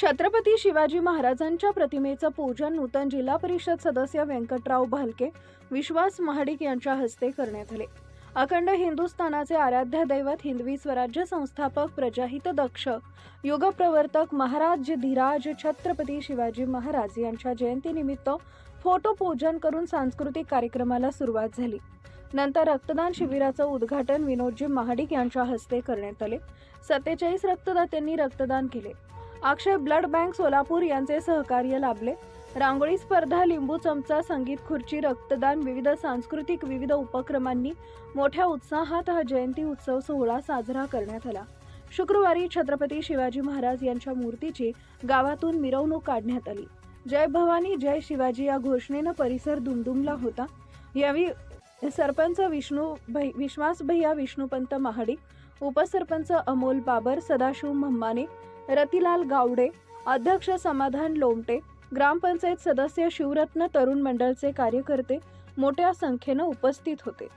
छत्रपती शिवाजी महाराजांच्या प्रतिमेचं पूजन नूतन जिल्हा परिषद सदस्य व्यंकटराव भालके विश्वास महाडिक यांच्या हस्ते करण्यात आले. अखंड हिंदुस्थानाचे आराध्य दैवत हिंदवी स्वराज्य संस्थापक प्रजाहित दक्ष युगप्रवर्तक महाराज धीराज छत्रपती शिवाजी महाराज यांच्या जयंतीनिमित्त फोटो पूजन करून सांस्कृतिक कार्यक्रमाला सुरुवात झाली. नंतर रक्तदान शिबिराचं उद्घाटन विनोदजी महाडिक यांच्या हस्ते करण्यात आले. सत्तेचाळीस रक्तदात्यांनी रक्तदान केले. अक्षय ब्लड बँक सोलापूर यांचे सहकार्य लाभले. रांगोळी स्पर्धा लिंबू चमचा संगीत खुर्ची रक्तदान विविध सांस्कृतिक विविध उपक्रमांनी मोठ्या उत्साहात हा जयंती उत्सव सोहळा साजरा करण्यात आला. शुक्रवारी छत्रपती शिवाजी महाराज यांच्या मूर्तीची गावातून मिरवणूक काढण्यात आली. जय भवानी जय शिवाजी या घोषणेनं परिसर दुमदुमला होता. यावेळी सरपंच विष्णू भै विश्वास भैया विष्णुपंत महाडिक उपसरपंच अमोल बाबर सदाशिव मम्माने रतिलाल गावडे अध्यक्ष समाधान लोमटे ग्रामपंचायत सदस्य शिवरत्न तरुण मंडळचे कार्यकर्ते मोठ्या संख्येनं उपस्थित होते.